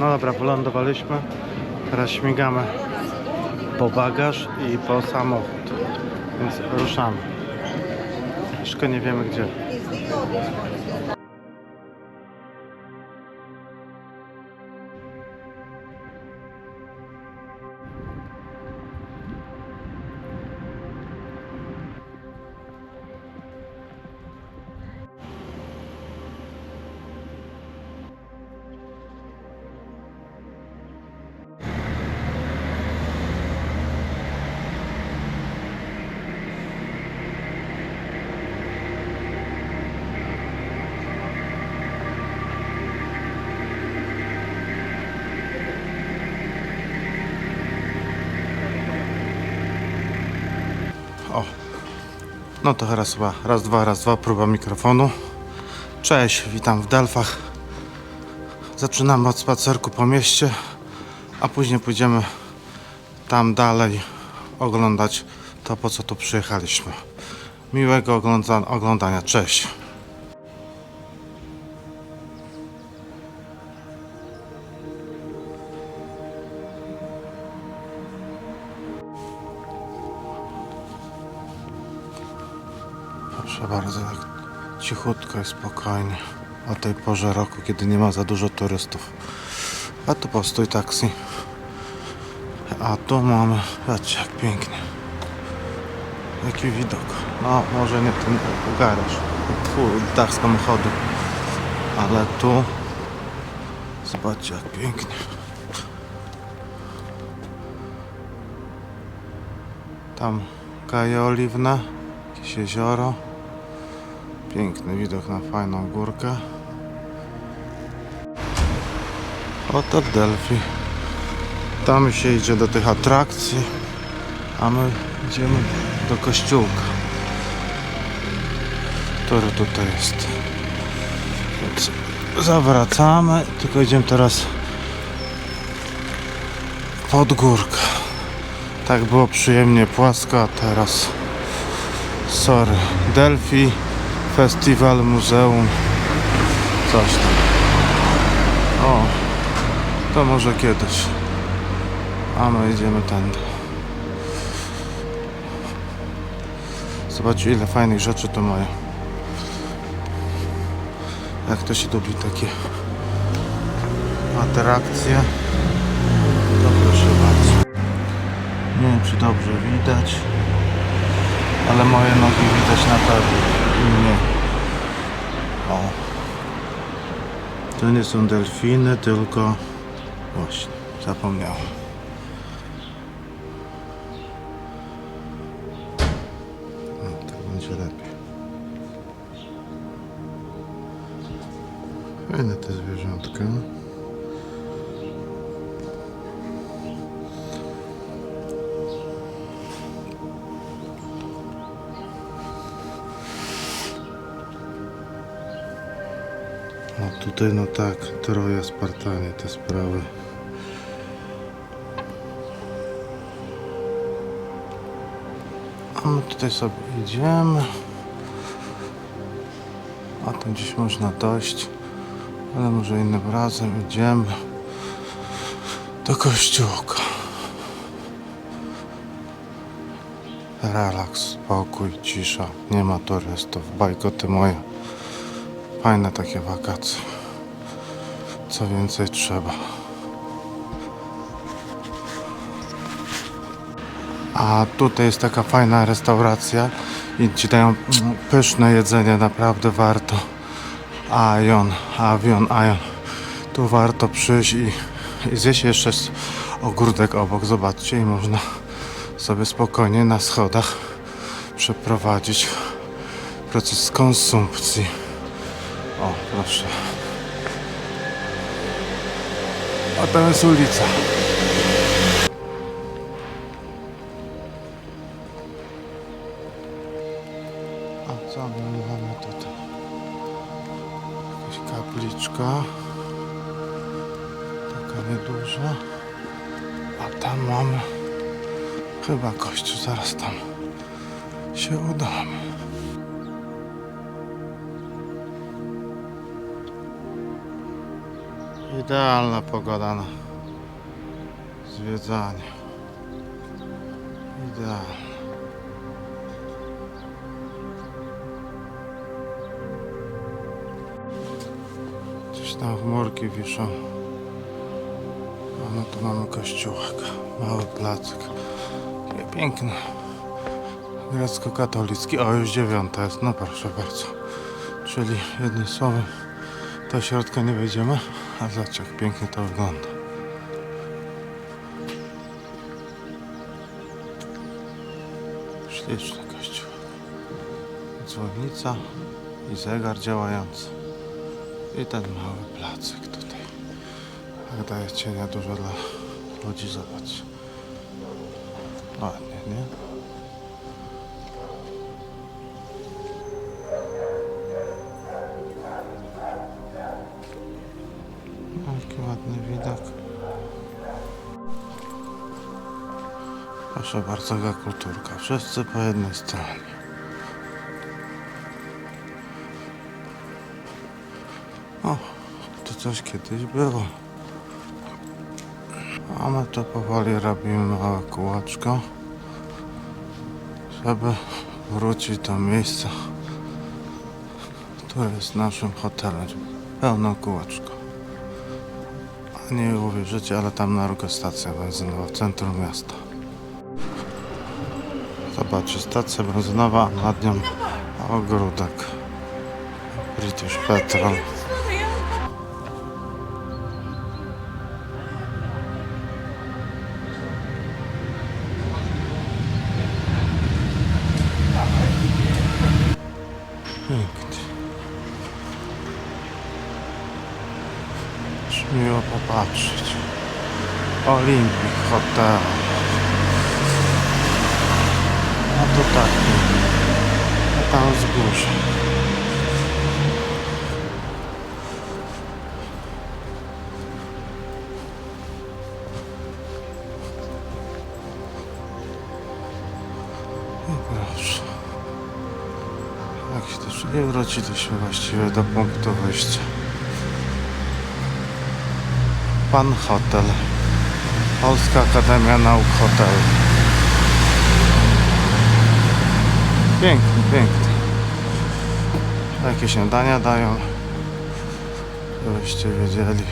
No dobra, wylądowaliśmy. Teraz śmigamy po bagaż i po samochód. Więc ruszamy. Jeszcze nie wiemy gdzie. No to teraz chyba raz, dwa, raz, dwa, próba mikrofonu. Cześć, witam w Delfach. Zaczynamy od spacerku po mieście, a później pójdziemy tam dalej oglądać to, po co tu przyjechaliśmy. Miłego ogląda- oglądania, cześć. Proszę bardzo, tak cichutko i spokojnie. O tej porze roku, kiedy nie ma za dużo turystów. A tu postój taksi. A tu mamy, patrzcie jak pięknie. Jaki widok. No, może nie ten garaż. Fu, dach samochodu. Ale tu zobaczcie jak pięknie. Tam kaje oliwne, jakieś jezioro. Piękny widok na fajną górkę. Oto Delphi. Tam się idzie do tych atrakcji, a my idziemy do kościółka, który tutaj jest. Więc zawracamy, tylko idziemy teraz pod górkę. Tak było przyjemnie płasko, a teraz sorry. Delphi Festiwal, muzeum, coś tam. O, to może kiedyś. A my idziemy tędy. Zobaczcie ile fajnych rzeczy tu mają. Jak to się lubi takie atrakcje. To proszę bardzo. Nie wiem czy dobrze widać, ale moje nogi widać na pewno. O. To nie są delfiny, tylko właśnie, zapomniałem. O, tak będzie lepiej. Fajne te zwierzątka. O, tutaj no tak, Troja, Spartanie, te sprawy. A my tutaj sobie idziemy. A tam gdzieś można dojść, ale może innym razem idziemy do kościółka. Relaks, spokój, cisza, nie ma turystów, bajkoty moje. Fajne takie wakacje. Co więcej trzeba. A tutaj jest taka fajna restauracja i ci dają pyszne jedzenie, naprawdę warto. Ajon, avion, ajon. Tu warto przyjść i, i zjeść jeszcze ogródek obok, zobaczcie, i można sobie spokojnie na schodach przeprowadzić proces konsumpcji. O, proszę. A tam jest ulica. A co my mamy tutaj? Jakaś kapliczka. Taka nieduża. A tam mamy chyba kościół. Zaraz tam się udamy. Idealna pogoda na zwiedzanie. Idealna. Gdzieś tam chmurki wiszą. A no tu mamy kościółek. Mały placek. Piękny. Grecko-katolicki. O, już dziewiąta jest. No proszę bardzo. Czyli jednym słowem do środka nie wejdziemy, a zobacz jak pięknie to wygląda. Śliczny kościół. Dzwonnica i zegar działający. I ten mały placek tutaj. Tak daje cienia dużo dla ludzi, zobacz. Ładnie, nie? Ładny widok. Proszę bardzo, kulturka. Wszyscy po jednej stronie. O, to coś kiedyś było. A my to powoli robimy małe kółeczko, żeby wrócić do miejsca, które jest naszym hotelem. Pełne kółeczko. Nie uwierzycie, ale tam na rogu stacja benzynowa w centrum miasta. Zobaczcie, stacja benzynowa, a nad nią ogródek. British Petrol. Pięknie. Miło popatrzeć. Olympic Hotel. A to tak. A tam wzgórze. Proszę. Jak się też nie wróciliśmy właściwie do punktu wyjścia. Pan Hotel. Polska Akademia Nauk Hotel. Piękny, piękny. Jakie śniadania dają, żebyście wiedzieli.